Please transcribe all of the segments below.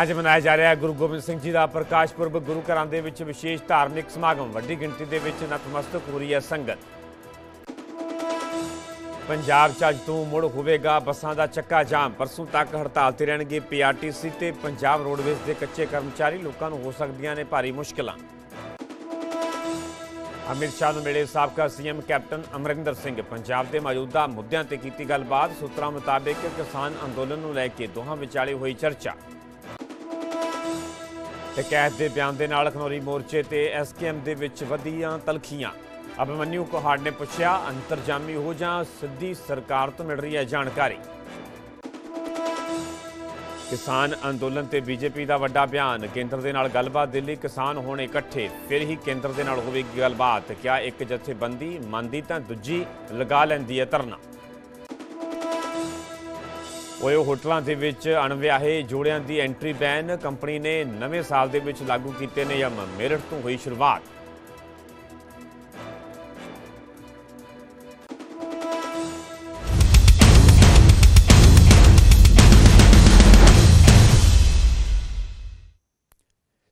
ਅੱਜ ਮਨਾਇਆ ਜਾ ਰਿਹਾ ਹੈ ਗੁਰੂ ਗੋਬਿੰਦ ਸਿੰਘ ਜੀ ਦਾ ਪ੍ਰਕਾਸ਼ ਪੁਰਬ, ਗੁਰੂ ਘਰਾਂ ਦੇ ਵਿੱਚ ਵਿਸ਼ੇਸ਼ ਧਾਰਮਿਕ ਸਮਾਗਮ, ਵੱਡੀ ਗਿਣਤੀ ਦੇ ਵਿੱਚ ਨਤਮਸਤਕ ਹੋ ਰਹੀ ਹੈ ਸੰਗਤ। ਪੰਜਾਬ 'ਚ ਅੱਜ ਤੋਂ ਮੁੜ ਹੋਵੇਗਾ ਬੱਸਾਂ ਦਾ ਚੱਕਾ ਜਾਮ, ਪਰਸੋਂ ਤੱਕ ਹੜਤਾਲ ਤੇ ਰਹਿਣਗੇ ਪੀਆਰਟੀਸੀ ਤੇ ਪੰਜਾਬ ਰੋਡਵੇਜ਼ ਦੇ ਕੱਚੇ ਕਰਮਚਾਰੀ, ਲੋਕਾਂ ਨੂੰ ਹੋ ਸਕਦੀਆਂ ਨੇ ਭਾਰੀ ਮੁਸ਼ਕਲਾਂ। ਅਮਿਤ ਸ਼ਾਹ ਨੂੰ ਮਿਲੇ ਸਾਬਕਾ ਸੀਐਮ ਕੈਪਟਨ ਅਮਰਿੰਦਰ ਸਿੰਘ। ਪੰਜਾਬ ਦੇ ਮੌਜੂਦਾ ਮੁੱਦਿਆਂ ਤੇ ਕੀਤੀ ਗੱਲਬਾਤ, ਸੂਤਰਾਂ ਮੁਤਾਬਕ ਕਿਸਾਨ ਅੰਦੋਲਨ ਨੂੰ ਲੈ ਕੇ ਦੋਹਾਂ ਵਿਚਾਲੇ ਹੋਈ ਚਰਚਾ। ਟਕੈਤ ਦੇ ਬਿਆਨ ਦੇ ਨਾਲ ਖਨੌਰੀ ਮੋਰਚੇ ਤੇ ਐਸਕੇਐਮ ਦੇ ਵਿੱਚ ਵਧੀਆਂ ਤਲਖੀਆਂ। ਅਭਿਮਨਿਊ ਕੋਹਾੜ ਨੇ ਪੁੱਛਿਆ, ਅੰਤਰਜਾਮੀ ਹੋ ਜਾਂ ਸਿੱਧੀ ਸਰਕਾਰ ਤੋਂ ਮਿਲ ਰਹੀ ਹੈ ਜਾਣਕਾਰੀ? ਕਿਸਾਨ ਅੰਦੋਲਨ ਤੇ ਬੀਜੇਪੀ ਦਾ ਵੱਡਾ ਬਿਆਨ, ਕੇਂਦਰ ਦੇ ਨਾਲ ਗੱਲਬਾਤ ਦਿੱਲੀ ਕਿਸਾਨ ਹੋਣ ਇਕੱਠੇ, ਫਿਰ ਹੀ ਕੇਂਦਰ ਦੇ ਨਾਲ ਹੋਵੇਗੀ ਗੱਲਬਾਤ। ਕਿਆ ਇੱਕ ਜਥੇਬੰਦੀ ਮੰਨਦੀ ਤਾਂ ਦੂਜੀ ਲਗਾ ਲੈਂਦੀ ਹੈ ਧਰਨਾ? ਓਯੋ ਹੋਟਲਾਂ ਦੇ ਵਿੱਚ ਅਣਵਿਆਹੇ ਜੋੜਿਆਂ ਦੀ ਐਂਟਰੀ ਬੈਨ ਕੰਪਨੀ ਨੇ ਨਵੇਂ ਸਾਲ ਦੇ ਵਿੱਚ ਲਾਗੂ ਕੀਤੇ ਨਿਯਮ ਮੇਰਠ ਤੋਂ ਹੋਈ ਸ਼ੁਰੂਆਤ।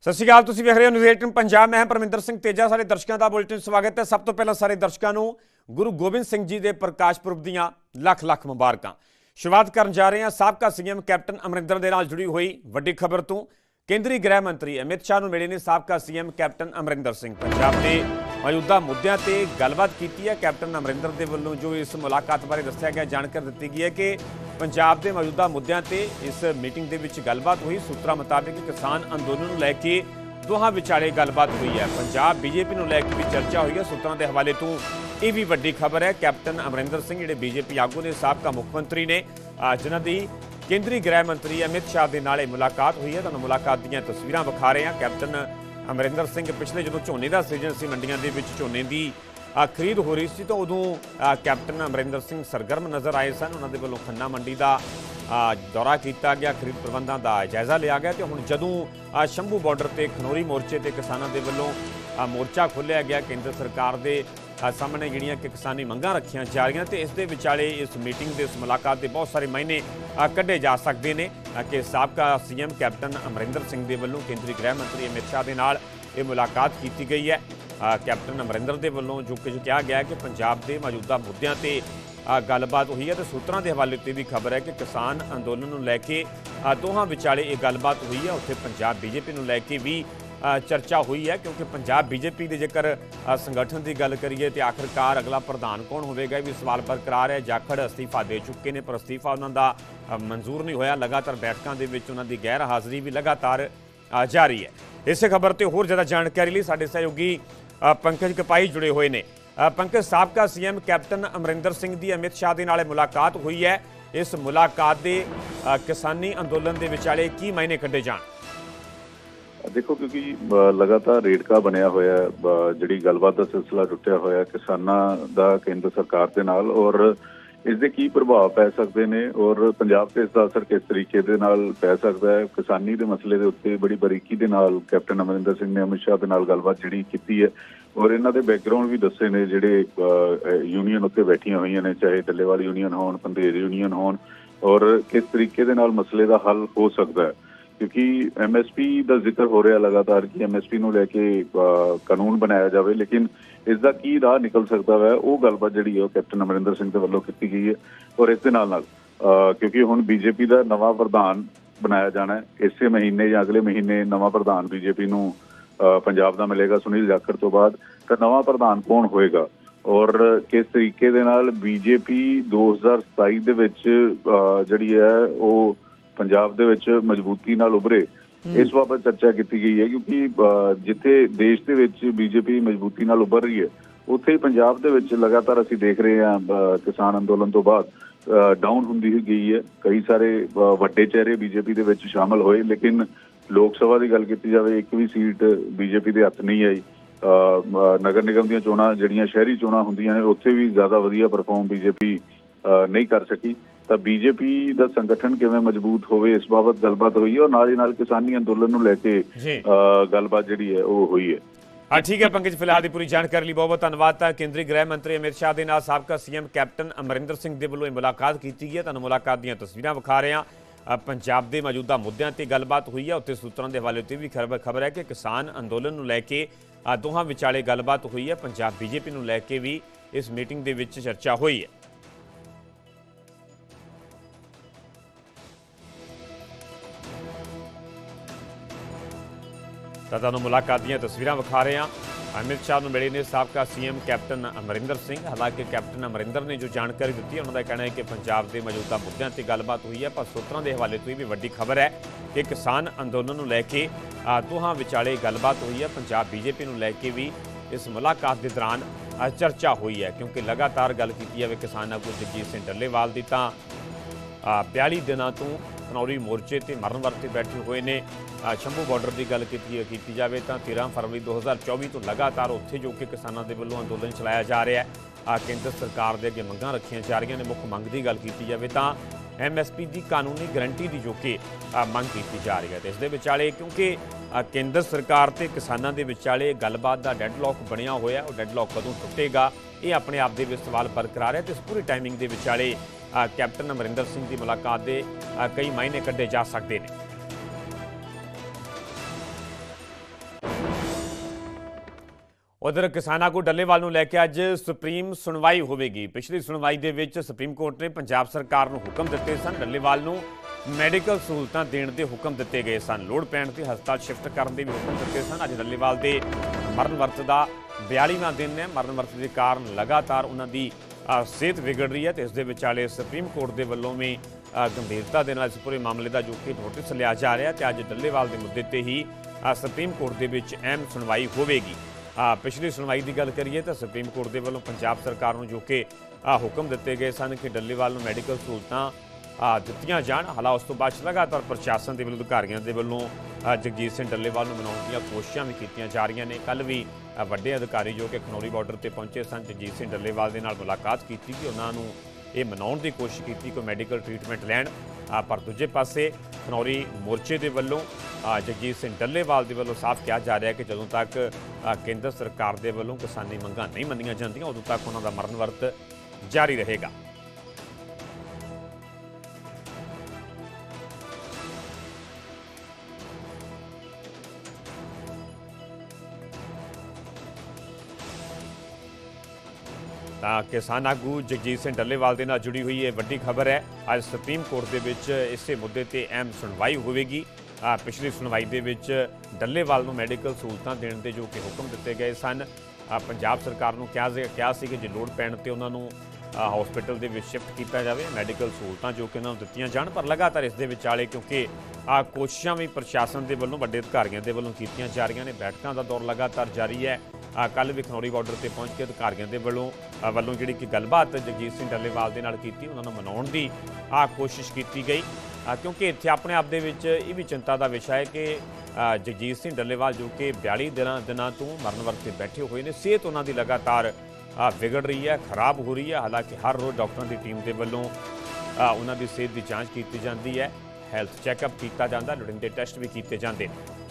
ਸਤਿ ਸ਼੍ਰੀ ਅਕਾਲ, ਤੁਸੀਂ ਵੇਖ ਰਹੇ ਹੋ ਨਿਊਜ਼ 18 ਪੰਜਾਬ। ਮੈਂ ਹਾਂ ਪਰਮਿੰਦਰ ਸਿੰਘ ਤੇਜਾ ਸਾਰੇ ਦਰਸ਼ਕਾਂ ਦਾ ਬੁਲੇਟਿਨ ਸਵਾਗਤ ਹੈ। ਸਭ ਤੋਂ ਪਹਿਲਾਂ ਸਾਰੇ ਦਰਸ਼ਕਾਂ ਨੂੰ ਗੁਰੂ ਗੋਬਿੰਦ ਸਿੰਘ ਜੀ ਦੇ ਪ੍ਰਕਾਸ਼ ਪੁਰਬ ਦੀਆਂ ਲੱਖ ਲੱਖ ਮੁਬਾਰਕਾਂ। ਸ਼ੁਰੂਆਤ ਕਰਨ ਜਾ ਰਹੇ ਹਾਂ। ਸਾਬਕਾ ਸੀਐਮ ਕੈਪਟਨ ਅਮਰਿੰਦਰ ਦੇ ਨਾਲ ਜੁੜੀ ਹੋਈ ਵੱਡੀ ਖਬਰ ਤੋਂ। ਕੇਂਦਰੀ ਗ੍ਰਹਿ ਮੰਤਰੀ ਅਮਿਤ ਸ਼ਾਹ ਨੂੰ ਮਿਲੇ ਨੇ ਸਾਬਕਾ ਸੀਐਮ ਕੈਪਟਨ ਅਮਰਿੰਦਰ ਸਿੰਘ। ਪੰਜਾਬ ਦੇ ਮੌਜੂਦਾ ਮੁੱਦਿਆਂ ਤੇ ਗੱਲਬਾਤ ਕੀਤੀ ਹੈ। ਕੈਪਟਨ ਅਮਰਿੰਦਰ ਦੇ ਵੱਲੋਂ ਜੋ ਇਸ ਮੁਲਾਕਾਤ ਬਾਰੇ ਦੱਸਿਆ ਗਿਆ, ਜਾਣਕਾਰੀ ਦਿੱਤੀ ਗਈ ਹੈ ਕਿ ਪੰਜਾਬ ਦੇ ਮੌਜੂਦਾ ਮੁੱਦਿਆਂ ਤੇ ਇਸ ਮੀਟਿੰਗ ਦੇ ਵਿੱਚ ਗੱਲਬਾਤ ਹੋਈ। ਸੂਤਰਾਂ ਮੁਤਾਬਕ ਕਿਸਾਨ ਅੰਦੋਲਨ ਨੂੰ ਲੈ ਕੇ ਦੋਹਾਂ ਵਿਚਾਲੇ ਗੱਲਬਾਤ ਹੋਈ ਹੈ। ਪੰਜਾਬ, ਬੀਜੇਪੀ ਨੂੰ ਲੈ ਕੇ ਵੀ ਚਰਚਾ ਹੋਈ ਹੈ। ਸੂਤਰਾਂ ਦੇ ਹਵਾਲੇ ਤੋਂ ਇਹ ਵੀ ਵੱਡੀ ਖਬਰ ਹੈ। ਕੈਪਟਨ ਅਮਰਿੰਦਰ ਸਿੰਘ, ਜਿਹੜੇ ਬੀਜੇਪੀ ਆਗੂ ਨੇ, ਸਾਬਕਾ ਮੁੱਖ ਮੰਤਰੀ ਨੇ ਜਿਨ੍ਹਾਂ ਦੀ ਕੇਂਦਰੀ ਗ੍ਰਹਿ ਮੰਤਰੀ ਅਮਿਤ ਸ਼ਾਹ ਦੇ ਨਾਲ ਇਹ ਮੁਲਾਕਾਤ ਹੋਈ ਹੈ। ਤੁਹਾਨੂੰ ਮੁਲਾਕਾਤ ਦੀਆਂ ਤਸਵੀਰਾਂ ਵਿਖਾ ਰਹੇ ਹਾਂ। ਕੈਪਟਨ ਅਮਰਿੰਦਰ ਸਿੰਘ ਪਿਛਲੇ ਜਦੋਂ ਝੋਨੇ ਦਾ ਸੀਜ਼ਨ ਸੀ, ਮੰਡੀਆਂ ਦੇ ਵਿੱਚ ਝੋਨੇ ਦੀ ਖਰੀਦ ਹੋ ਰਹੀ ਸੀ, ਤਾਂ ਉਦੋਂ ਕੈਪਟਨ ਅਮਰਿੰਦਰ ਸਿੰਘ ਸਰਗਰਮ ਨਜ਼ਰ ਆਏ ਸਨ। ਉਹਨਾਂ ਦੇ ਵੱਲੋਂ ਖੰਨਾ ਮੰਡੀ ਦਾ ਦੌਰਾ ਕੀਤਾ ਗਿਆ। ਖਰੀਦ ਪ੍ਰਬੰਧਾਂ ਦਾ ਜਾਇਜ਼ਾ ਲਿਆ ਗਿਆ ਤੇ ਹੁਣ ਜਦੋਂ ਸ਼ੰਭੂ ਬਾਰਡਰ ਤੇ ਖਨੋਰੀ ਮੋਰਚੇ ਤੇ ਕਿਸਾਨਾਂ ਦੇ ਵੱਲੋਂ ਮੋਰਚਾ ਖੋਲ੍ਹਿਆ ਗਿਆ, ਕੇਂਦਰ ਸਰਕਾਰ ਦੇ ਅ, ਸਾਹਮਣੇ ਜਿਹੜੀਆਂ ਕਿ ਕਿਸਾਨੀ ਮੰਗਾਂ ਰੱਖੀਆਂ ਜਾ ਰਹੀਆਂ ਤੇ ਇਸ ਦੇ ਵਿਚਾਲੇ ਇਸ ਮੀਟਿੰਗ ਦੇ ਇਸ ਮੁਲਾਕਾਤ ਦੇ ਬਹੁਤ ਸਾਰੇ ਮਾਇਨੇ ਕੱਢੇ ਜਾ ਸਕਦੇ ਨੇ। ਕਿ ਸਾਬਕਾ ਸੀਐਮ ਕੈਪਟਨ ਅਮਰਿੰਦਰ ਸਿੰਘ ਦੇ ਵੱਲੋਂ ਕੇਂਦਰੀ ਗ੍ਰਹਿ ਮੰਤਰੀ ਅਮਿਤ ਸ਼ਾਹ ਦੇ ਨਾਲ ਇਹ ਮੁਲਾਕਾਤ ਕੀਤੀ ਗਈ ਹੈ। ਕੈਪਟਨ ਅਮਰਿੰਦਰ ਦੇ ਵੱਲੋਂ ਜੋ ਕੁਝ ਕਿਹਾ ਗਿਆ ਕਿ ਪੰਜਾਬ ਦੇ ਮੌਜੂਦਾ ਮੁੱਦਿਆਂ ਤੇ ਗੱਲਬਾਤ ਹੋਈ ਹੈ ਤੇ ਸੂਤਰਾਂ ਦੇ ਹਵਾਲੇ ਤੇ ਵੀ ਖਬਰ ਹੈ ਕਿ ਕਿਸਾਨ ਅੰਦੋਲਨ ਨੂੰ ਲੈ ਕੇ ਦੋਹਾਂ ਵਿਚਾਲੇ ਇਹ ਗੱਲਬਾਤ ਹੋਈ ਹੈ। ਉੱਥੇ ਪੰਜਾਬ ਬੀਜੇਪੀ ਨੂੰ ਲੈ ਕੇ ਵੀ ਚਰਚਾ ਹੋਈ ਹੈ, ਕਿਉਂਕਿ ਪੰਜਾਬ ਬੀਜੇਪੀ ਦੇ ਜੇਕਰ ਸੰਗਠਨ ਦੀ ਗੱਲ ਕਰੀਏ ਤੇ ਆਖਰਕਾਰ ਅਗਲਾ ਪ੍ਰਧਾਨ ਕੌਣ ਹੋਵੇਗਾ, ਇਹ ਵੀ ਸਵਾਲ ਬਰਕਰਾਰ ਹੈ। ਜਾਖੜ ਅਸਤੀਫਾ ਦੇ ਚੁੱਕੇ ਨੇ ਪਰ ਅਸਤੀਫਾ ਉਹਨਾਂ ਦਾ ਮਨਜ਼ੂਰ ਨਹੀਂ ਹੋਇਆ। ਲਗਾਤਾਰ ਬੈਠਕਾਂ ਦੇ ਵਿੱਚ ਉਹਨਾਂ ਦੀ ਗੈਰ ਹਾਜ਼ਰੀ ਵੀ ਲਗਾਤਾਰ ਜਾਰੀ ਹੈ। ਇਸੇ ਖਬਰ ਤੇ ਹੋਰ ਜ਼ਿਆਦਾ ਜਾਣਕਾਰੀ ਲਈ ਸਾਡੇ ਸਹਿਯੋਗੀ ਪੰਕਜ ਕਪਾਈ ਜੁੜੇ ਹੋਏ ਨੇ। ਪੰਕਜ ਸਾਬਕਾ ਸੀਐਮ ਕੈਪਟਨ ਅਮਰਿੰਦਰ ਸਿੰਘ ਦੀ ਅਮਿਤ ਸ਼ਾਹ ਦੇ ਨਾਲ ਮੁਲਾਕਾਤ ਹੋਈ ਹੈ। ਇਸ ਮੁਲਾਕਾਤ ਦੇ ਕਿਸਾਨੀ ਅੰਦੋਲਨ ਦੇ ਵਿਚਾਲੇ ਕੀ ਮਾਇਨੇ ਕੱਢੇ ਜਾਣ? ਦੇਖੋ ਕਿਉਂਕਿ ਲਗਾਤਾਰ ਰੇਡਕਾ ਬਣਿਆ ਹੋਇਆ ਜਿਹੜੀ ਗੱਲਬਾਤ ਦਾ ਸਿਲਸਿਲਾ ਟੁੱਟਿਆ ਹੋਇਆ ਕਿਸਾਨਾਂ ਦਾ ਕੇਂਦਰ ਸਰਕਾਰ ਦੇ ਨਾਲ ਔਰ ਇਸ ਦੇ ਕੀ ਪ੍ਰਭਾਵ ਪੈ ਸਕਦੇ ਨੇ ਔਰ ਪੰਜਾਬ ਤੇ ਇਸ ਦਾ ਅਸਰ ਕਿਸ ਤਰੀਕੇ ਦੇ ਨਾਲ ਪੈ ਸਕਦਾ ਹੈ? ਕਿਸਾਨੀ ਦੇ ਮਸਲੇ ਦੇ ਉੱਤੇ ਬੜੀ ਬਰੀਕੀ ਦੇ ਨਾਲ ਕੈਪਟਨ ਅਮਰਿੰਦਰ ਸਿੰਘ ਨੇ ਅਮਿਤ ਸ਼ਾਹ ਦੇ ਨਾਲ ਗੱਲਬਾਤ ਜਿਹੜੀ ਕੀਤੀ ਹੈ ਔਰ ਇਹਨਾਂ ਦੇ ਬੈਕਗ੍ਰਾਉਂਡ ਵੀ ਦੱਸੇ ਨੇ ਜਿਹੜੇ ਯੂਨੀਅਨ ਉੱਤੇ ਬੈਠੀਆਂ ਹੋਈਆਂ ਨੇ, ਚਾਹੇ ਡੱਲੇਵਾਲ ਯੂਨੀਅਨ ਹੋਣ, ਪੰਧੇਰ ਯੂਨੀਅਨ ਹੋਣ ਔਰ ਕਿਸ ਤਰੀਕੇ ਦੇ ਨਾਲ ਮਸਲੇ ਦਾ ਹੱਲ ਹੋ ਸਕਦਾ ਹੈ? ਕਿਉਂਕਿ ਐਮਐਸਪੀ ਦਾ ਜ਼ਿਕਰ ਹੋ ਰਿਹਾ ਲਗਾਤਾਰ ਕਿ ਐਮਐਸਪੀ ਨੂੰ ਲੈ ਕੇ ਕਾਨੂੰਨ ਬਣਾਇਆ ਜਾਵੇ ਲੇਕਿਨ ਇਸ ਦਾ ਕੀ ਰਾਹ ਨਿਕਲ ਸਕਦਾ ਹੈ ਉਹ ਗੱਲਬਾਤ ਜਿਹੜੀ ਹੈ ਕੈਪਟਨ ਅਮਰਿੰਦਰ ਸਿੰਘ ਦੇ ਵੱਲੋਂ ਕੀਤੀ ਗਈ ਹੈ ਔਰ ਇਸ ਦੇ ਨਾਲ ਨਾਲ ਕਿਉਂਕਿ ਹੁਣ ਬੀਜੇਪੀ ਦਾ ਨਵਾਂ ਪ੍ਰਧਾਨ ਬਣਾਇਆ ਜਾਣਾ ਹੈ ਇਸੇ ਮਹੀਨੇ ਜਾਂ ਅਗਲੇ ਮਹੀਨੇ ਨਵਾਂ ਪ੍ਰਧਾਨ ਬੀਜੇਪੀ ਨੂੰ ਅ, ਪੰਜਾਬ ਦਾ ਮਿਲੇਗਾ ਸੁਨੀਲ ਜਾਖੜ ਤੋਂ ਬਾਅਦ ਤਾਂ ਨਵਾਂ ਪ੍ਰਧਾਨ ਕੌਣ ਹੋਏਗਾ? ਔਰ ਕਿਸ ਤਰੀਕੇ ਦੇ ਨਾਲ ਬੀਜੇਪੀ 2027 ਦੇ ਵਿੱਚ ਅ, ਜਿਹੜੀ ਹੈ ਉਹ ਪੰਜਾਬ ਦੇ ਵਿੱਚ ਮਜ਼ਬੂਤੀ ਨਾਲ ਉਭਰੇ ਇਸ ਬਾਬਤ ਚਰਚਾ ਕੀਤੀ ਗਈ ਹੈ ਕਿਉਂਕਿ ਜਿੱਥੇ ਦੇਸ਼ ਦੇ ਵਿੱਚ ਬੀਜੇਪੀ ਮਜ਼ਬੂਤੀ ਨਾਲ ਉੱਭਰ ਰਹੀ ਹੈ ਉੱਥੇ ਹੀ ਪੰਜਾਬ ਦੇ ਵਿੱਚ ਲਗਾਤਾਰ ਅਸੀਂ ਦੇਖ ਰਹੇ ਹਾਂ ਕਿਸਾਨ ਅੰਦੋਲਨ ਤੋਂ ਬਾਅਦ ਡਾਊਨ ਹੁੰਦੀ ਗਈ ਹੈ। ਕਈ ਸਾਰੇ ਵੱਡੇ ਚਿਹਰੇ ਬੀਜੇਪੀ ਦੇ ਵਿੱਚ ਸ਼ਾਮਲ ਹੋਏ ਲੇਕਿਨ ਲੋਕ ਸਭਾ ਦੀ ਗੱਲ ਕੀਤੀ ਜਾਵੇ ਇੱਕ ਵੀ ਸੀਟ ਬੀਜੇਪੀ ਦੇ ਹੱਥ ਨਹੀਂ ਆਈ। ਨਗਰ ਨਿਗਮ ਦੀਆਂ ਚੋਣਾਂ ਜਿਹੜੀਆਂ ਸ਼ਹਿਰੀ ਚੋਣਾਂ ਹੁੰਦੀਆਂ ਨੇ ਉੱਥੇ ਵੀ ਜ਼ਿਆਦਾ ਵਧੀਆ ਪਰਫਾਰਮ ਬੀਜੇਪੀ ਨਹੀਂ ਕਰ ਸਕੀ। ਤਾਂ ਬੀਜੇਪੀ ਦਾ ਸੰਗਠਨ ਕਿਵੇਂ ਮਜ਼ਬੂਤ ਹੋਵੇ ਇਸ ਬਾਬਤ ਗੱਲਬਾਤ ਹੋਈ ਹੈ ਔਰ ਨਾਲ ਹੀ ਨਾਲ ਕਿਸਾਨੀ ਅੰਦੋਲਨ ਨੂੰ ਲੈ ਕੇ ਗੱਲਬਾਤ ਜਿਹੜੀ ਹੈ ਉਹ ਹੋਈ ਹੈ। ਹਾਂ ਠੀਕ ਹੈ ਪੰਕਜ ਫਿਲਹਾਲ ਦੀ ਪੂਰੀ ਜਾਣਕਾਰੀ ਲਈ ਬਹੁਤ ਬਹੁਤ ਧੰਨਵਾਦ। ਤਾਂ ਕੇਂਦਰੀ ਗ੍ਰਹਿ ਮੰਤਰੀ ਅਮਿਤ ਸ਼ਾਹ ਦੇ ਨਾਲ ਸਾਬਕਾ ਸੀਐਮ ਕੈਪਟਨ ਅਮਰਿੰਦਰ ਸਿੰਘ ਦੇ ਵੱਲੋਂ ਇਹ ਮੁਲਾਕਾਤ ਕੀਤੀ ਗਈ ਹੈ। ਤੁਹਾਨੂੰ ਮੁਲਾਕਾਤ ਦੀਆਂ ਤਸਵੀਰਾਂ ਵਿਖਾ ਰਹੇ ਹਾਂ। ਪੰਜਾਬ ਦੇ ਮੌਜੂਦਾ ਮੁੱਦਿਆਂ ਤੇ ਗੱਲਬਾਤ ਹੋਈ ਹੈ। ਉੱਤੇ ਸੂਤਰਾਂ ਦੇ ਹਵਾਲੇ ਤੇ ਵੀ ਖਬਰ ਖਬਰ ਹੈ ਕਿ ਕਿਸਾਨ ਅੰਦੋਲਨ ਨੂੰ ਲੈ ਕੇ ਦੋਹਾਂ ਵਿਚਾਲੇ ਗੱਲਬਾਤ ਹੋਈ ਹੈ। ਪੰਜਾਬ ਬੀਜੇਪੀ ਨੂੰ ਲੈ ਕੇ ਵੀ ਇਸ ਮੀਟਿੰਗ ਦੇ ਵਿੱਚ ਚਰਚਾ ਹੋਈ ਹੈ। ਤਾਂ ਤੁਹਾਨੂੰ ਮੁਲਾਕਾਤ ਦੀਆਂ ਤਸਵੀਰਾਂ ਵਿਖਾ ਰਹੇ ਹਾਂ। ਅਮਿਤ ਸ਼ਾਹ ਨੂੰ ਮਿਲੇ ਨੇ ਸਾਬਕਾ ਸੀਐਮ ਕੈਪਟਨ ਅਮਰਿੰਦਰ ਸਿੰਘ। ਹਾਲਾਂਕਿ ਕੈਪਟਨ ਅਮਰਿੰਦਰ ਨੇ ਜੋ ਜਾਣਕਾਰੀ ਦਿੱਤੀ ਉਹਨਾਂ ਦਾ ਕਹਿਣਾ ਹੈ ਕਿ ਪੰਜਾਬ ਦੇ ਮੌਜੂਦਾ ਮੁੱਦਿਆਂ ਤੇ ਗੱਲਬਾਤ ਹੋਈ ਹੈ ਪਰ ਸੂਤਰਾਂ ਦੇ ਹਵਾਲੇ ਤੋਂ ਇਹ ਵੀ ਵੱਡੀ ਖਬਰ ਹੈ ਕਿ ਕਿਸਾਨ ਅੰਦੋਲਨ ਨੂੰ ਲੈ ਕੇ ਦੋਹਾਂ ਵਿਚਾਲੇ ਗੱਲਬਾਤ ਹੋਈ ਹੈ। ਪੰਜਾਬ ਬੀਜੇਪੀ ਨੂੰ ਲੈ ਕੇ ਵੀ ਇਸ ਮੁਲਾਕਾਤ ਦੇ ਦੌਰਾਨ ਚਰਚਾ ਹੋਈ ਹੈ ਕਿਉਂਕਿ ਲਗਾਤਾਰ ਗੱਲ ਕੀਤੀ ਜਾਵੇ ਕਿਸਾਨ ਆਗੂ ਜਗਜੀਤ ਸਿੰਘ ਡੱਲੇਵਾਲ ਦੀ ਤਾਂ ਅ, 42 ਦਿਨਾਂ ਤੋਂ ਖਨੌਰੀ ਮੋਰਚੇ ਤੇ ਮਰਨ ਵਰਤੇ ਬੈਠੇ ਹੋਏ ਨੇ। ਸ਼ੰਭੂ ਬਾਰਡਰ ਦੀ ਗੱਲ ਕੀਤੀ ਕੀਤੀ ਜਾਵੇ ਤਾਂ 13 ਫਰਵਰੀ 2024 ਤੋਂ ਲਗਾਤਾਰ ਉੱਥੇ ਜੋ ਕਿ ਕਿਸਾਨਾਂ ਦੇ ਵੱਲੋਂ ਅੰਦੋਲਨ ਚਲਾਇਆ ਜਾ ਰਿਹਾ ਹੈ ਅ, ਕੇਂਦਰ ਸਰਕਾਰ ਦੇ ਅੱਗੇ ਮੰਗਾਂ ਰੱਖੀਆਂ ਜਾ ਰਹੀਆਂ ਨੇ। ਮੁੱਖ ਮੰਗ ਦੀ ਗੱਲ ਕੀਤੀ ਜਾਵੇ ਤਾਂ ਐਮਐਸਪੀ ਦੀ ਕਾਨੂੰਨੀ ਗਰੰਟੀ ਦੀ ਜੋ ਕਿ ਮੰਗ ਕੀਤੀ ਜਾ ਰਹੀ ਹੈ। ਤੇ ਇਸ ਦੇ ਵਿਚਾਲੇ ਕਿਉਂਕਿ ਕੇਂਦਰ ਸਰਕਾਰ ਤੇ ਕਿਸਾਨਾਂ ਦੇ ਵਿਚਾਲੇ ਗੱਲਬਾਤ ਦਾ ਡੈਡਲੌਕ ਬਣਿਆ ਹੋਇਆ ਉਹ ਡੈਡਲੌਕ ਕਦੋਂ ਟੁੱਟੇਗਾ ਇਹ ਆਪਣੇ ਆਪ ਦੇ ਵਿੱਚ ਸਵਾਲ ਬਰਕਰਾਰ ਹੈ। ਤੇ ਇਸ ਪੂਰੀ ਟਾਈਮਿੰਗ ਦੇ ਵਿਚਾਲੇ ਕੈਪਟਨ ਅਮਰਿੰਦਰ ਸਿੰਘ ਦੀ ਮੁਲਾਕਾਤ ਦੇ ਕਈ ਮਾਇਨੇ ਕੱਢੇ ਜਾ ਸਕਦੇ ਨੇ। ਉਧਰ ਕਿਸਾਨਾਂ ਕੋ ਡੱਲੇਵਾਲ ਨੂੰ ਲੈ ਕੇ ਅੱਜ ਸੁਪਰੀਮ ਸੁਣਵਾਈ ਹੋਵੇਗੀ। ਪਿਛਲੀ ਸੁਣਵਾਈ ਦੇ ਵਿੱਚ ਸੁਪਰੀਮ ਕੋਰਟ ਨੇ ਪੰਜਾਬ ਸਰਕਾਰ ਨੂੰ ਹੁਕਮ ਦਿੱਤੇ ਸਨ। ਡੱਲੇਵਾਲ ਨੂੰ ਮੈਡੀਕਲ ਸਹੂਲਤਾਂ ਦੇਣ ਦੇ ਹੁਕਮ ਦਿੱਤੇ ਗਏ ਸਨ। ਲੋੜ ਪੈਣ ਤੇ ਹਸਪਤਾਲ ਸ਼ਿਫਟ ਕਰਨ ਦੇ ਵੀ ਹੁਕਮ ਦਿੱਤੇ ਸਨ। ਅੱਜ ਡੱਲੇਵਾਲ ਦੇ ਮਰਨ ਵਰਤ ਦਾ 42ਵਾਂ ਦਿਨ ਹੈ। ਮਰਨ ਵਰਤ ਦੇ ਕਾਰਨ ਲਗਾਤਾਰ ਉਹਨਾਂ ਦੀ ਸਿਹਤ ਵਿਗੜ ਰਹੀ ਹੈ ਤੇ ਇਸ ਦੇ ਵਿਚਾਲੇ ਸੁਪਰੀਮ ਕੋਰਟ ਦੇ ਵੱਲੋਂ ਵੀ ਗੰਭੀਰਤਾ ਦੇ ਨਾਲ ਇਸ ਪੂਰੇ ਮਾਮਲੇ ਦਾ ਜੋ ਕਿ ਨੋਟਿਸ ਲਿਆ ਜਾ ਰਿਹਾ ਤੇ ਅੱਜ ਡੱਲੇਵਾਲ ਦੇ ਮੁੱਦੇ ਤੇ ਹੀ ਸੁਪਰੀਮ ਕੋਰਟ ਦੇ ਵਿੱਚ ਅਹਿਮ ਸੁਣਵਾਈ ਹੋਵੇਗੀ। ਪਿਛਲੀ ਸੁਣਵਾਈ ਦੀ ਗੱਲ ਕਰੀਏ ਤਾਂ ਸੁਪਰੀਮ ਕੋਰਟ ਦੇ ਵੱਲੋਂ ਪੰਜਾਬ ਸਰਕਾਰ ਨੂੰ ਜੋ ਕਿ ਹੁਕਮ ਦਿੱਤੇ ਗਏ ਸਨ ਕਿ ਡੱਲੇਵਾਲ ਨੂੰ ਮੈਡੀਕਲ ਸਹੂਲਤਾਂ ਦਿੱਤੀਆਂ ਜਾਣ। ਹਾਲਾਂ ਉਸ ਤੋਂ ਬਾਅਦ ਲਗਾਤਾਰ ਪ੍ਰਸ਼ਾਸਨ ਦੇ ਵੱਲੋਂ ਅਧਿਕਾਰੀਆਂ ਦੇ ਵੱਲੋਂ ਜਗਜੀਤ ਸਿੰਘ ਡੱਲੇਵਾਲ ਨੂੰ ਮਨਾਉਣ ਦੀਆਂ ਕੋਸ਼ਿਸ਼ਾਂ ਵੀ ਕੀਤੀਆਂ ਜਾ ਰਹੀਆਂ ਨੇ। ਕੱਲ ਵੀ ਵੱਡੇ ਅਧਿਕਾਰੀ ਜੋ ਕਿ ਖਨੌਰੀ ਬਾਰਡਰ ਤੇ ਪਹੁੰਚੇ ਸਨ, ਜਗਜੀਤ ਸਿੰਘ ਡੱਲੇਵਾਲ ਦੇ ਨਾਲ ਮੁਲਾਕਾਤ ਕੀਤੀ ਕਿ ਉਹਨਾਂ ਨੂੰ ਇਹ ਮਨਾਉਣ ਦੀ ਕੋਸ਼ਿਸ਼ ਕੀਤੀ ਕੋਈ ਮੈਡੀਕਲ ਟ੍ਰੀਟਮੈਂਟ ਲੈਣ। ਪਰ ਦੂਜੇ ਪਾਸੇ ਖਨੌਰੀ ਮੋਰਚੇ ਦੇ ਵੱਲੋਂ ਜਗਜੀਤ ਸਿੰਘ ਡੱਲੇਵਾਲ ਦੇ ਵੱਲੋਂ ਸਾਫ਼ ਕਿਹਾ ਜਾ ਰਿਹਾ ਕਿ ਜਦੋਂ ਤੱਕ ਕੇਂਦਰ ਸਰਕਾਰ ਦੇ ਵੱਲੋਂ ਕਿਸਾਨੀ ਮੰਗਾਂ ਨਹੀਂ ਮੰਨੀਆਂ ਜਾਂਦੀਆਂ, ਉਦੋਂ ਤੱਕ ਉਹਨਾਂ ਦਾ ਮਰਨ ਵਰਤ ਜਾਰੀ ਰਹੇਗਾ। ਤਾਂ ਕਿਸਾਨ ਆਗੂ ਜਗਜੀਤ ਸਿੰਘ ਡੱਲੇਵਾਲ ਦੇ ਨਾਲ ਜੁੜੀ ਹੋਈ ਇਹ ਵੱਡੀ ਖਬਰ ਹੈ। ਅੱਜ ਸੁਪਰੀਮ ਕੋਰਟ ਦੇ ਵਿੱਚ ਇਸੇ ਮੁੱਦੇ ਤੇ ਅਹਿਮ ਸੁਣਵਾਈ ਹੋਵੇਗੀ। ਪਿਛਲੀ ਸੁਣਵਾਈ ਦੇ ਵਿੱਚ ਡੱਲੇਵਾਲ ਨੂੰ ਮੈਡੀਕਲ ਸਹੂਲਤਾਂ ਦੇਣ ਦੇ ਜੋ ਕਿ ਹੁਕਮ ਦਿੱਤੇ ਗਏ ਸਨ ਪੰਜਾਬ ਸਰਕਾਰ ਨੂੰ ਕਿਹਾ ਸੀ ਕਿਹਾ ਸੀ ਕਿ ਜੇ ਲੋੜ ਪੈਣ ਤੇ ਉਹਨਾਂ ਨੂੰ ਹਸਪੀਟਲ ਦੇ ਵਿੱਚ ਸ਼ਿਫਟ ਕੀਤਾ ਜਾਵੇ, ਮੈਡੀਕਲ ਸਹੂਲਤਾਂ ਜੋ ਕਿ ਉਹਨਾਂ ਨੂੰ ਦਿੱਤੀਆਂ ਜਾਣ, ਪਰ ਲਗਾਤਾਰ ਇਸ ਦੇ ਵਿਚਾਲੇ ਕਿਉਂਕਿ ਆ ਕੋਸ਼ਿਸ਼ਾਂ ਵੀ ਪ੍ਰਸ਼ਾਸਨ ਦੇ ਵੱਲੋਂ, ਵੱਡੇ ਅਧਿਕਾਰੀਆਂ ਦੇ ਵੱਲੋਂ ਕੀਤੀਆਂ ਜਾ ਰਹੀਆਂ ਨੇ, ਬੈਠਕਾਂ ਦਾ ਦੌਰ ਲਗਾਤਾਰ ਜਾਰੀ ਹੈ। ਕੱਲ ਵਿਖਨੌਰੀ ਬਾਰਡਰ ਤੇ ਪਹੁੰਚ ਕੇ ਅਧਿਕਾਰੀਆਂ ਦੇ ਵੱਲੋਂ ਵੱਲੋਂ ਜਿਹੜੀ ਕਿ ਗੱਲਬਾਤ ਜਗਜੀਤ ਸਿੰਘ ਡੱਲੇਵਾਲ ਦੇ ਨਾਲ ਕੀਤੀ, ਉਹਨਾਂ ਨੂੰ ਮਨਾਉਣ ਦੀ ਆ ਕੋਸ਼ਿਸ਼ ਕੀਤੀ ਗਈ। ਕਿਉਂਕਿ ਇੱਥੇ ਆਪਣੇ ਆਪ ਦੇ ਵਿੱਚ ਇਹ ਵੀ ਚਿੰਤਾ ਦਾ ਵਿਸ਼ਾ ਹੈ ਕਿ ਜਗਜੀਤ ਸਿੰਘ ਡੱਲੇਵਾਲ ਜੋ ਕਿ 42 ਦਿਨਾਂ ਦਿਨਾਂ ਤੋਂ ਮਰਨ ਵਰਤੇ ਬੈਠੇ ਹੋਏ ਨੇ, ਸਿਹਤ ਉਹਨਾਂ ਦੀ ਲਗਾਤਾਰ ਵਿਗੜ ਰਹੀ ਹੈ, ਖਰਾਬ ਹੋ ਰਹੀ ਹੈ। ਹਾਲਾਂਕਿ ਹਰ ਰੋਜ਼ ਡਾਕਟਰਾਂ ਦੀ ਟੀਮ ਦੇ ਵੱਲੋਂ ਉਹਨਾਂ ਦੀ ਸਿਹਤ ਦੀ ਜਾਂਚ ਕੀਤੀ ਜਾਂਦੀ ਹੈ। ਹੈਲਥ ਚੈੱਕਅਪ ਕੀਤਾ ਜਾਂਦਾ, ਲੋੜੀਂਦੇ ਟੈਸਟ ਵੀ ਕੀਤੇ ਜਾਂਦੇ। ਨੇ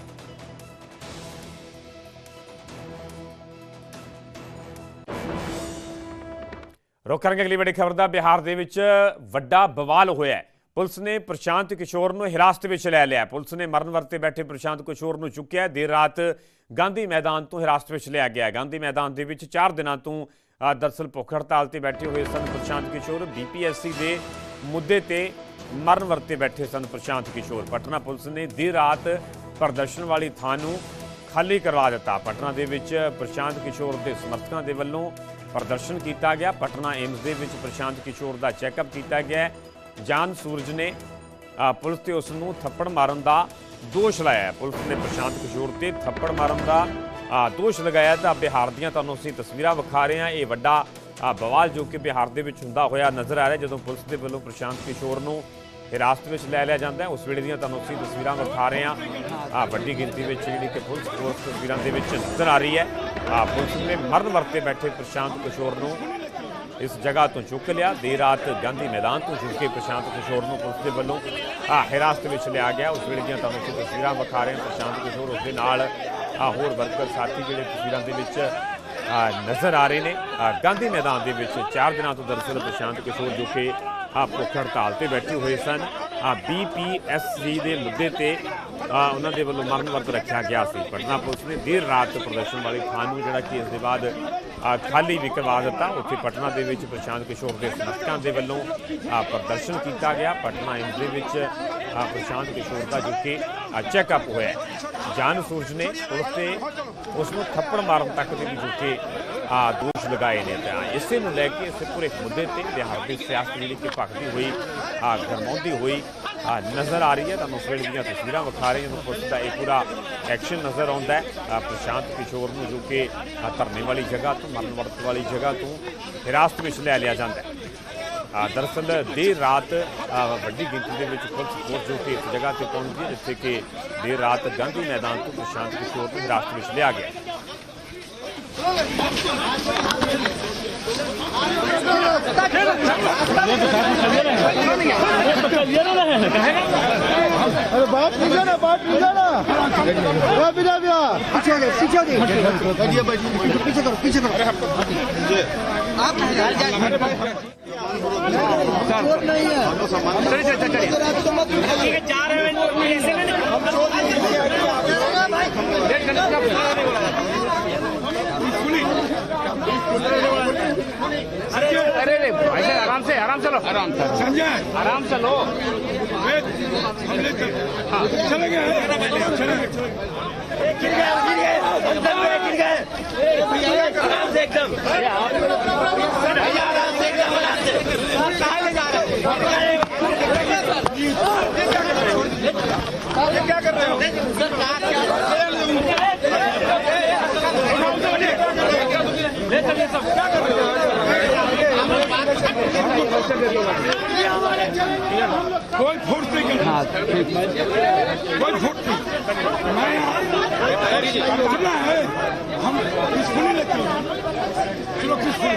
ਰੁਕ ਕਰਾਂਗੇ ਅਗਲੀ ਵੱਡੀ ਖਬਰ ਦਾ ਬਿਹਾਰ ਦੇ ਵਿੱਚ ਵੱਡਾ ਬਵਾਲ ਹੋਇਆ ਹੈ। ਪੁਲਿਸ ਨੇ ਪ੍ਰਸ਼ਾਂਤ ਕਿਸ਼ੋਰ ਨੂੰ ਹਿਰਾਸਤ ਵਿੱਚ ਲੈ ਲਿਆ ਪੁਲਿਸ ਨੇ ਮਰਨ ਵਰਤੇ ਬੈਠੇ ਪ੍ਰਸ਼ਾਂਤ ਕਿਸ਼ੋਰ ਨੂੰ ਚੁੱਕਿਆ ਦੇਰ ਰਾਤ ਗਾਂਧੀ ਮੈਦਾਨ ਤੋਂ ਹਿਰਾਸਤ ਵਿੱਚ ਲਿਆ ਗਿਆ ਗਾਂਧੀ ਮੈਦਾਨ ਦੇ ਵਿੱਚ 4 ਦਿਨਾਂ ਤੋਂ ਅ, ਦਰਅਸਲ ਭੁੱਖ ਹੜਤਾਲ ਤੇ ਬੈਠੇ ਹੋਏ ਸਨ ਪ੍ਰਸ਼ਾਂਤ ਕਿਸ਼ੋਰ। ਬੀਪੀਐਸਸੀ ਦੇ ਮੁੱਦੇ ਤੇ ਮਰਨ ਵਰਤੇ ਬੈਠੇ ਸਨ ਪ੍ਰਸ਼ਾਂਤ ਕਿਸ਼ੋਰ। ਪਟਨਾ ਪੁਲਿਸ ਨੇ ਦੇਰ ਰਾਤ ਪ੍ਰਦਰਸ਼ਨ ਵਾਲੀ ਥਾਂ ਨੂੰ ਖਾਲੀ ਕਰਵਾ ਦਿੱਤਾ। ਪਟਨਾ ਦੇ ਵਿੱਚ ਪ੍ਰਸ਼ਾਂਤ ਕਿਸ਼ੋਰ ਦੇ ਸਮਰਥਕਾਂ ਦੇ ਵੱਲੋਂ ਪ੍ਰਦਰਸ਼ਨ ਕੀਤਾ ਗਿਆ। ਪਟਨਾ ਏਮਸ ਦੇ ਵਿੱਚ ਪ੍ਰਸ਼ਾਂਤ ਕਿਸ਼ੋਰ ਦਾ ਚੈੱਕਅਪ ਕੀਤਾ ਗਿਆ ਜਾਨ ਸੂਰਜ ਨੇ ਪੁਲਿਸ ਤੇ ਉਸ ਨੂੰ ਥੱਪੜ ਮਾਰਨ ਦਾ ਦੋਸ਼ ਲਾਇਆ ਪੁਲਿਸ ਨੇ ਪ੍ਰਸ਼ਾਂਤ ਕਿਸ਼ੋਰ ਤੇ ਥੱਪੜ ਮਾਰਨ ਦਾ ਦੋਸ਼ ਲਗਾਇਆ ਤਾਂ ਬਿਹਾਰ ਦੀਆਂ ਤੁਹਾਨੂੰ ਅਸੀਂ ਤਸਵੀਰਾਂ ਵਿਖਾ ਰਹੇ ਹਾਂ। ਇਹ ਵੱਡਾ ਬਵਾਲ ਜੋ ਕਿ ਬਿਹਾਰ ਦੇ ਵਿੱਚ ਹੁੰਦਾ ਹੋਇਆ ਨਜ਼ਰ ਆ ਰਿਹਾ ਜਦੋਂ ਪੁਲਿਸ ਦੇ ਵੱਲੋਂ ਪ੍ਰਸ਼ਾਂਤ ਕਿਸ਼ੋਰ ਨੂੰ ਹਿਰਾਸਤ ਵਿੱਚ ਲੈ ਲਿਆ ਜਾਂਦਾ ਹੈ। ਉਸ ਵੇਲੇ ਦੀਆਂ ਤੁਹਾਨੂੰ ਅਸੀਂ ਤਸਵੀਰਾਂ ਵਿਖਾ ਰਹੇ ਹਾਂ। ਆ ਵੱਡੀ ਗਿਣਤੀ ਵਿੱਚ ਜਿਹੜੀ ਕਿ ਪੁਲਿਸ ਫੋਰਸ ਤਸਵੀਰਾਂ ਦੇ ਵਿੱਚ ਨਜ਼ਰ ਆ ਰਹੀ ਹੈ। ਆ ਪੁਲਿਸ ਨੇ ਮਰਨ ਵਰਤੇ ਬੈਠੇ ਪ੍ਰਸ਼ਾਂਤ ਕਿਸ਼ੋਰ ਨੂੰ ਇਸ ਜਗ੍ਹਾ ਤੋਂ ਚੁੱਕ ਲਿਆ। ਦੇਰ ਰਾਤ ਗਾਂਧੀ ਮੈਦਾਨ ਤੋਂ ਚੁੱਕ ਕੇ ਪ੍ਰਸ਼ਾਂਤ ਕਿਸ਼ੋਰ ਨੂੰ ਪੁਲਿਸ ਦੇ ਵੱਲੋਂ ਆ ਹਿਰਾਸਤ ਵਿੱਚ ਲਿਆ ਗਿਆ। ਉਸ ਵੇਲੇ ਦੀਆਂ ਤੁਹਾਨੂੰ ਅਸੀਂ ਤਸਵੀਰਾਂ ਵਿਖਾ ਰਹੇ ਹਾਂ। ਪ੍ਰਸ਼ਾਂਤ ਕਿਸ਼ੋਰ ਉਸ ਦੇ ਨਾਲ ਆ ਹੋਰ ਵਰਕਰ ਸਾਥੀ ਜਿਹੜੇ ਤਸਵੀਰਾਂ ਦੇ ਵਿੱਚ ਨਜ਼ਰ ਆ ਰਹੇ ਨੇ। ਗਾਂਧੀ ਮੈਦਾਨ ਦੇ ਵਿੱਚ 4 ਦਿਨਾਂ ਤੋਂ ਦਰਅਸਲ ਪ੍ਰਸ਼ਾਂਤ ਕਿਸ਼ੋਰ ਜੋ ਕਿ ਆ ਭੁੱਖ ਹੜਤਾਲ ਤੇ ਬੈਠੇ ਹੋਏ ਸਨ। ਬੀਪੀਐਸਸੀ ਦੇ ਮੁੱਦੇ ਤੇ ਉਹਨਾਂ ਦੇ ਵੱਲੋਂ ਮਰਨ ਵਰਤ ਰੱਖਿਆ ਗਿਆ ਸੀ। ਪਟਨਾ ਪੁਲਿਸ ਨੇ ਦੇਰ ਰਾਤ ਪ੍ਰਦਰਸ਼ਨ ਵਾਲੀ ਥਾਂ ਨੂੰ ਜਿਹੜਾ ਕਿ ਇਸ ਦੇ ਬਾਅਦ ਖਾਲੀ ਵੀ ਕਰਵਾ ਦਿੱਤਾ। ਉੱਥੇ ਪਟਨਾ ਦੇ ਵਿੱਚ ਪ੍ਰਸ਼ਾਂਤ ਕਿਸ਼ੋਰ ਦੇ ਸਮਰਥਕਾਂ ਦੇ ਵੱਲੋਂ ਪ੍ਰਦਰਸ਼ਨ ਕੀਤਾ ਗਿਆ। ਪਟਨਾ ਇੰਜ ਦੇ ਵਿੱਚ ਪ੍ਰਸ਼ਾਂਤ ਕਿਸ਼ੋਰ ਦਾ ਜੋ ਕਿ ਚੈੱਕਅਪ ਹੋਇਆ। ਜਾਨ ਸੂਰਜ ਨੇ ਉਸ ਤੇ ਉਸ ਨੂੰ ਥੱਪੜ ਮਾਰਨ ਤੱਕ ਦੇ ਵੀ ਜੋ ਕਿ ਦੋਸ਼ ਲਗਾਏ ਨੇ ਤਾਂ ਇਸੇ ਨੂੰ ਲੈ ਕੇ ਇਸੇ ਪੂਰੇ ਮੁੱਦੇ ਤੇ ਬਿਹਾਰ ਦੀ ਸਿਆਸਤ ਜਿਹੜੀ ਕਿ ਭਖਦੀ ਹੋਈ ਆ ਗਰਮਾਉਂਦੀ ਹੋਈ ਆ ਨਜ਼ਰ ਆ ਰਹੀ ਹੈ। ਤੁਹਾਨੂੰ ਉਸ ਵੇਲੇ ਦੀਆਂ ਤਸਵੀਰਾਂ ਵਿਖਾ ਰਹੇ ਹਾਂ। ਪੁਲਿਸ ਦਾ ਇਹ ਪੂਰਾ ਐਕਸ਼ਨ ਨਜ਼ਰ ਆਉਂਦਾ ਹੈ। ਪ੍ਰਸ਼ਾਂਤ ਕਿਸ਼ੋਰ ਨੂੰ ਜੋ ਕਿ ਧਰਨੇ ਵਾਲੀ ਜਗ੍ਹਾ ਤੋਂ ਮਰਨ ਵਰਤ ਵਾਲੀ ਜਗ੍ਹਾ ਤੋਂ ਹਿਰਾਸਤ ਵਿੱਚ ਲੈ ਲਿਆ ਜਾਂਦਾ ਹੈ। ਆ, ਦਰਅਸਲ ਦੇਰ ਰਾਤ ਵੱਡੀ ਗਿਣਤੀ ਦੇ ਵਿੱਚ ਪੁਲਿਸ ਫੋਰਸ ਜੋ ਕਿ ਇਸ ਜਗ੍ਹਾ ਤੇ ਪਹੁੰਚੀ ਹੈ, ਜਿੱਥੇ ਕਿ ਦੇਰ ਰਾਤ ਗਾਂਧੀ ਮੈਦਾਨ ਤੋਂ ਪ੍ਰਸ਼ਾਂਤ ਕਿਸ਼ੋਰ ਨੂੰ ਹਿਰਾਸਤ ਵਿੱਚ ਲਿਆ ਗਿਆ अरे बात कीजिए ना बात कीजिए ना क्या बिना बिया पीछे हो पीछे हो पीछे करो पीछे करो। आप चोर नहीं है। तो मत अरे अरे भाई साहब आराम से आराम चलो आराम से संजय आराम से लो कोई फुट नहीं कोई फुट नहीं मैं यहाँ करना है हम पीसफुली लेते हैं चलो पीसफुली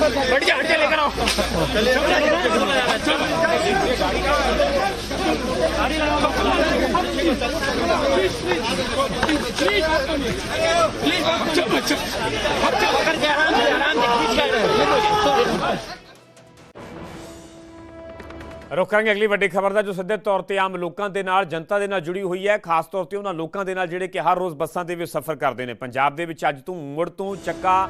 हट जा हट जा लेकर आओ ਰੁਕ ਕਰਾਂਗੇ ਅਗਲੀ ਵੱਡੀ ਖਬਰ ਦਾ ਜੋ ਸਿੱਧੇ ਤੌਰ ਤੇ ਆਮ ਲੋਕਾਂ ਦੇ ਨਾਲ ਜਨਤਾ ਦੇ ਨਾਲ ਜੁੜੀ ਹੋਈ ਹੈ ਖਾਸ ਤੌਰ ਤੇ ਉਹਨਾਂ ਲੋਕਾਂ ਦੇ ਨਾਲ ਜਿਹੜੇ ਕਿ ਹਰ ਰੋਜ਼ ਬੱਸਾਂ ਦੇ ਵਿੱਚ ਸਫ਼ਰ ਕਰਦੇ ਨੇ ਪੰਜਾਬ ਦੇ ਵਿੱਚ ਅੱਜ ਤੋਂ ਮੁੜ ਤੋਂ ਚੱਕਾ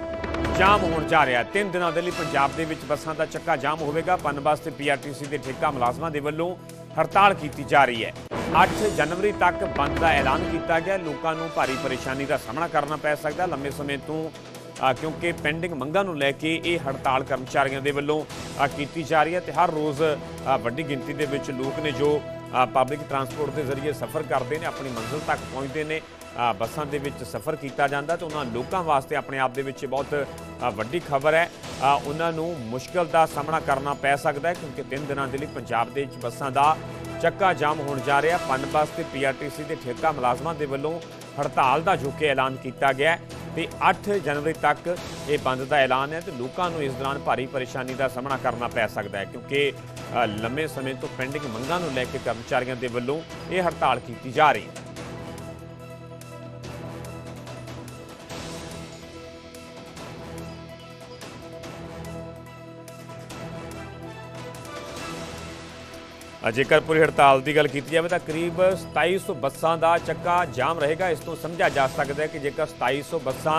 ਜਾਮ ਹੋਣ ਜਾ ਰਿਹਾ ਤਿੰਨ ਦਿਨਾਂ ਦੇ ਲਈ ਪੰਜਾਬ ਦੇ ਵਿੱਚ ਬੱਸਾਂ ਦਾ ਚੱਕਾ ਜਾਮ ਹੋਵੇਗਾ। ਪਨ ਬੱਸ ਤੇ ਪੀਆਰਟੀਸੀ ਦੇ ਠੇਕਾ ਮੁਲਾਜ਼ਮਾਂ ਦੇ ਵੱਲੋਂ ਹੜਤਾਲ ਕੀਤੀ ਜਾ ਰਹੀ ਹੈ। 8 ਜਨਵਰੀ ਤੱਕ ਬੰਦ ਦਾ ਐਲਾਨ ਕੀਤਾ ਗਿਆ। ਲੋਕਾਂ ਨੂੰ ਭਾਰੀ ਪਰੇਸ਼ਾਨੀ ਦਾ ਸਾਹਮਣਾ ਕਰਨਾ ਪੈ ਸਕਦਾ। ਲੰਮੇ ਸਮੇਂ ਤੋਂ ਕਿਉਂਕਿ ਪੈਂਡਿੰਗ ਮੰਗਾਂ ਨੂੰ ਲੈ ਕੇ ਇਹ ਹੜਤਾਲ ਕਰਮਚਾਰੀਆਂ ਦੇ ਵੱਲੋਂ ਕੀਤੀ ਜਾ ਰਹੀ ਹੈ ਤੇ ਹਰ ਰੋਜ਼ ਵੱਡੀ ਗਿਣਤੀ ਦੇ ਵਿੱਚ ਲੋਕ ਨੇ ਜੋ ਪਬਲਿਕ ਟਰਾਂਸਪੋਰਟ ਦੇ ਜ਼ਰੀਏ ਸਫ਼ਰ ਕਰਦੇ ਨੇ, ਆਪਣੀ ਮੰਜ਼ਿਲ ਤੱਕ ਪਹੁੰਚਦੇ ਨੇ। ਬੱਸਾਂ ਦੇ ਵਿੱਚ ਸਫ਼ਰ ਕੀਤਾ ਜਾਂਦਾ ਤੇ ਉਹਨਾਂ ਲੋਕਾਂ ਵਾਸਤੇ ਆਪਣੇ ਆਪ ਦੇ ਵਿੱਚ ਬਹੁਤ ਵੱਡੀ ਖਬਰ ਹੈ। ਉਹਨਾਂ ਨੂੰ ਮੁਸ਼ਕਲ ਦਾ ਸਾਹਮਣਾ ਕਰਨਾ ਪੈ ਸਕਦਾ ਹੈ ਕਿਉਂਕਿ ਤਿੰਨ ਦਿਨਾਂ ਦੇ ਲਈ ਪੰਜਾਬ ਦੇ ਵਿੱਚ ਬੱਸਾਂ ਦਾ ਚੱਕਾ ਜਾਮ ਹੋਣ ਜਾ ਰਿਹਾ। ਪਨ ਬੱਸ ਤੇ ਪੀਆਰਟੀਸੀ ਦੇ ਠੇਕਾ ਮੁਲਾਜ਼ਮਾਂ ਦੇ ਵੱਲੋਂ ਹੜਤਾਲ ਦਾ ਜੋ ਕਿ ਐਲਾਨ ਕੀਤਾ ਗਿਆ ਹੈ ਤੇ 8 ਜਨਵਰੀ ਤੱਕ ਇਹ ਬੰਦ ਦਾ ਐਲਾਨ ਹੈ ਤੇ ਲੋਕਾਂ ਨੂੰ ਇਸ ਦੌਰਾਨ ਭਾਰੀ ਪਰੇਸ਼ਾਨੀ ਦਾ ਸਾਹਮਣਾ ਕਰਨਾ ਪੈ ਸਕਦਾ ਹੈ ਕਿਉਂਕਿ ਲੰਮੇ ਸਮੇਂ ਤੋਂ ਪੈਂਡਿੰਗ ਮੰਗਾਂ ਨੂੰ ਲੈ ਕੇ ਕਰਮਚਾਰੀਆਂ ਦੇ ਵੱਲੋਂ ਇਹ ਹੜਤਾਲ ਕੀਤੀ ਜਾ ਰਹੀ ਹੈ। ਜੇਕਰ ਪੂਰੀ ਹੜਤਾਲ ਦੀ ਗੱਲ ਕੀਤੀ ਜਾਵੇ ਤਾਂ ਕਰੀਬ 2700 ਬੱਸਾਂ ਦਾ ਚੱਕਾ ਜਾਮ ਰਹੇਗਾ। ਇਸ ਤੋਂ ਸਮਝਿਆ ਜਾ ਸਕਦਾ ਹੈ ਕਿ ਜੇਕਰ 2700 ਬੱਸਾਂ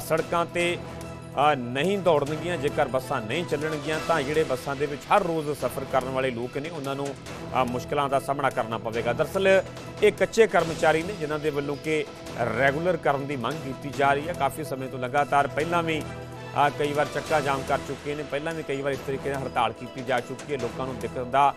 ਸੜਕਾਂ ਤੇ ਨਹੀਂ ਦੌੜਨਗੀਆਂ ਜੇਕਰ ਬੱਸਾਂ ਨਹੀਂ ਚੱਲਣਗੀਆਂ ਤਾਂ ਜਿਹੜੇ ਬੱਸਾਂ ਦੇ ਵਿੱਚ ਹਰ ਰੋਜ਼ ਸਫ਼ਰ ਕਰਨ ਵਾਲੇ ਲੋਕ ਨੇ ਉਹਨਾਂ ਨੂੰ ਅ, ਮੁਸ਼ਕਲਾਂ ਦਾ ਸਾਹਮਣਾ ਕਰਨਾ ਪਵੇਗਾ। ਦਰਅਸਲ ਇਹ ਕੱਚੇ ਕਰਮਚਾਰੀ ਨੇ ਜਿਨ੍ਹਾਂ ਦੇ ਵੱਲੋਂ ਕਿ ਰੈਗੂਲਰ ਕਰਨ ਦੀ ਮੰਗ ਕੀਤੀ ਜਾ ਰਹੀ ਹੈ। ਕਾਫੀ ਸਮੇਂ ਤੋਂ ਲਗਾਤਾਰ ਪਹਿਲਾਂ ਵੀ ਕਈ ਵਾਰ ਚੱਕਾ ਜਾਮ ਕਰ ਚੁੱਕੇ ਨੇ। ਪਹਿਲਾਂ ਵੀ ਕਈ ਵਾਰ ਇਸ ਤਰੀਕੇ ਨਾਲ ਹੜਤਾਲ ਕੀਤੀ ਜਾ ਚੁੱਕੀ ਹੈ। ਲੋਕਾਂ ਨੂੰ ਦਿੱਕਤ ਦਾ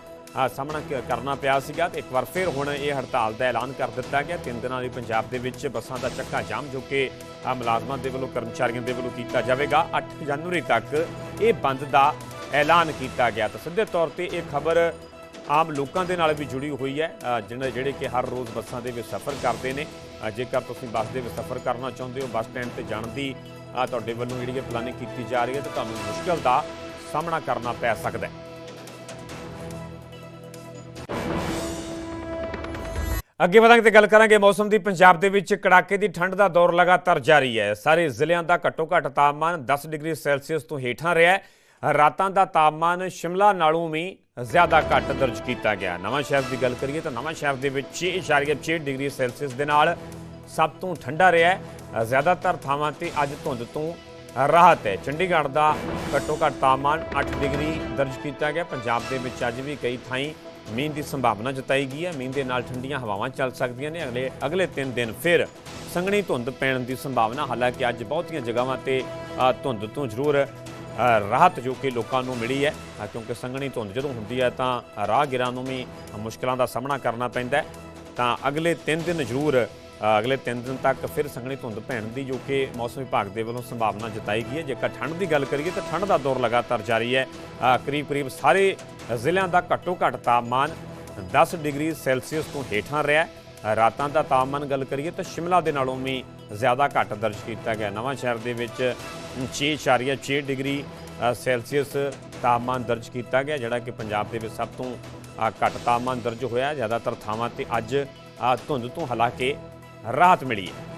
ਸਾਹਮਣਾ ਕ- ਕਰਨਾ ਪਿਆ ਸੀਗਾ ਤੇ ਇੱਕ ਵਾਰ ਫਿਰ ਹੁਣ ਇਹ ਹੜਤਾਲ ਦਾ ਐਲਾਨ ਕਰ ਦਿੱਤਾ ਗਿਆ। ਤਿੰਨ ਦਿਨਾਂ ਲਈ ਪੰਜਾਬ ਦੇ ਵਿੱਚ ਬੱਸਾਂ ਦਾ ਚੱਕਾ ਜਾਮ, ਜੋ ਕਿ ਮੁਲਾਜ਼ਮਾਂ ਦੇ ਵੱਲੋਂ, ਕਰਮਚਾਰੀਆਂ ਦੇ ਵੱਲੋਂ ਕੀਤਾ ਜਾਵੇਗਾ। 8 ਜਨਵਰੀ ਤੱਕ ਇਹ ਬੰਦ ਦਾ ਐਲਾਨ ਕੀਤਾ ਗਿਆ। ਤਾਂ ਸਿੱਧੇ ਤੌਰ ਤੇ ਇਹ ਖਬਰ ਆਮ ਲੋਕਾਂ ਦੇ ਨਾਲ ਵੀ ਜੁੜੀ ਹੋਈ ਹੈ। ਜਿਹੜੇ ਜਿਹੜੇ ਕਿ ਹਰ ਰੋਜ਼ ਬੱਸਾਂ ਦੇ ਵਿੱਚ ਸਫ਼ਰ ਕਰਦੇ ਨੇ। ਜੇਕਰ ਤੁਸੀਂ ਬੱਸ ਦੇ ਵਿੱਚ ਸਫ਼ਰ ਕਰਨਾ ਚਾਹੁੰਦੇ ਹੋ, ਬੱਸ ਸਟੈਂਡ ਤੇ ਜਾਣ ਦੀ ਤੁਹਾਡੇ ਵੱਲੋਂ ਜਿਹੜੀ ਹੈ ਪਲਾਨਿੰਗ ਕੀਤੀ ਜਾ ਰਹੀ ਹੈ, ਤਾਂ ਤੁਹਾਨੂੰ ਮੁਸ਼ਕਲ ਦਾ ਸਾਹਮਣਾ ਕਰਨਾ ਪੈ ਸਕਦਾ ਹੈ। ਅੱਗੇ ਵਧਾਂਗੇ ਤੇ ਗੱਲ ਕਰਾਂਗੇ ਮੌਸਮ ਦੀ। ਪੰਜਾਬ ਦੇ ਵਿੱਚ ਕੜਾਕੇ ਦੀ ਠੰਡ ਦਾ ਦੌਰ ਲਗਾਤਾਰ ਜਾਰੀ ਹੈ। ਸਾਰੇ ਜ਼ਿਲ੍ਹਿਆਂ ਦਾ ਘੱਟੋ ਘੱਟ ਤਾਪਮਾਨ 10 ਡਿਗਰੀ ਸੈਲਸੀਅਸ ਤੋਂ ਹੇਠਾਂ ਰਿਹਾ ਹੈ। ਰਾਤਾਂ ਦਾ ਤਾਪਮਾਨ ਸ਼ਿਮਲਾ ਨਾਲੋਂ ਵੀ ਜ਼ਿਆਦਾ ਘੱਟ ਦਰਜ ਕੀਤਾ ਗਿਆ। ਨਵਾਂ ਸ਼ਹਿਰ ਦੀ ਗੱਲ ਕਰੀਏ ਤਾਂ ਨਵਾਂ ਸ਼ਹਿਰ ਦੇ ਵਿੱਚ 6.6 ਡਿਗਰੀ ਸੈਲਸੀਅਸ ਦੇ ਨਾਲ ਸਭ ਤੋਂ ਠੰਡਾ ਰਿਹਾ ਹੈ। ਜ਼ਿਆਦਾਤਰ ਥਾਵਾਂ ਤੇ ਅੱਜ ਧੁੰਦ ਤੋਂ ਰਾਹਤ ਹੈ। ਚੰਡੀਗੜ੍ਹ ਦਾ ਘੱਟੋ ਘੱਟ ਤਾਪਮਾਨ 8 ਡਿਗਰੀ ਦਰਜ ਕੀਤਾ ਗਿਆ। ਪੰਜਾਬ ਦੇ ਵਿੱਚ ਅੱਜ ਵੀ ਕਈ ਥਾਈਂ ਮੀਂਹ ਦੀ ਸੰਭਾਵਨਾ ਜਤਾਈ ਗਈ ਹੈ। ਮੀਂਹ ਦੇ ਨਾਲ ਠੰਡੀਆਂ ਹਵਾਵਾਂ ਚੱਲ ਸਕਦੀਆਂ ਨੇ। ਅਗਲੇ ਅਗਲੇ 3 ਦਿਨ ਫਿਰ ਸੰਘਣੀ ਧੁੰਦ ਪੈਣ ਦੀ ਸੰਭਾਵਨਾ। ਹਾਲਾਂਕਿ ਅੱਜ ਬਹੁਤੀਆਂ ਜਗ੍ਹਾਵਾਂ ਤੇ ਧੁੰਦ ਤੋਂ ਜ਼ਰੂਰ ਰਾਹਤ ਜੋ ਕਿ ਲੋਕਾਂ ਨੂੰ ਮਿਲੀ ਹੈ। ਕਿਉਂਕਿ ਸੰਘਣੀ ਧੁੰਦ ਜਦੋਂ ਹੁੰਦੀ ਹੈ ਤਾਂ ਰਾਹਗੀਰਾਂ ਨੂੰ ਵੀ ਮੁਸ਼ਕਲਾਂ ਦਾ ਸਾਹਮਣਾ ਕਰਨਾ ਪੈਂਦਾ ਤਾਂ ਅਗਲੇ 3 ਦਿਨ ਜ਼ਰੂਰ ਅਗਲੇ 3 ਦਿਨ ਤੱਕ ਫਿਰ ਸੰਘਣੀ ਧੁੰਦ ਪੈਣ ਦੀ, ਜੋ ਕਿ ਮੌਸਮ ਵਿਭਾਗ ਦੇ ਵੱਲੋਂ ਸੰਭਾਵਨਾ ਜਤਾਈ ਗਈ ਹੈ। ਜੇਕਰ ਠੰਡ ਦੀ ਗੱਲ ਕਰੀਏ ਤਾਂ ਠੰਡ ਦਾ ਦੌਰ ਲਗਾਤਾਰ ਜਾਰੀ ਹੈ। ਕਰੀਬ ਕਰੀਬ ਸਾਰੇ ਜ਼ਿਲ੍ਹਿਆਂ ਦਾ ਘੱਟੋ ਘੱਟ ਤਾਪਮਾਨ 10 ਡਿਗਰੀ ਸੈਲਸੀਅਸ ਤੋਂ ਹੇਠਾਂ ਰਿਹਾ ਹੈ। ਰਾਤਾਂ ਦਾ ਤਾਪਮਾਨ ਗੱਲ ਕਰੀਏ ਤਾਂ ਸ਼ਿਮਲਾ ਦੇ ਨਾਲੋਂ ਵੀ ਜ਼ਿਆਦਾ ਘੱਟ ਦਰਜ ਕੀਤਾ ਗਿਆ। ਨਵਾਂ ਸ਼ਹਿਰ ਦੇ ਵਿੱਚ 6.6 ਡਿਗਰੀ ਸੈਲਸੀਅਸ ਤਾਪਮਾਨ ਦਰਜ ਕੀਤਾ ਗਿਆ, ਜਿਹੜਾ ਕਿ ਪੰਜਾਬ ਦੇ ਵਿੱਚ ਸਭ ਤੋਂ ਘੱਟ ਤਾਪਮਾਨ ਦਰਜ ਹੋਇਆ। ਜ਼ਿਆਦਾਤਰ ਥਾਵਾਂ ਤੇ ਅੱਜ ਧੁੰਦ ਤੋਂ ਹਾਲਾਂਕਿ ਰਾਹਤ ਮਿਲੀ ਹੈ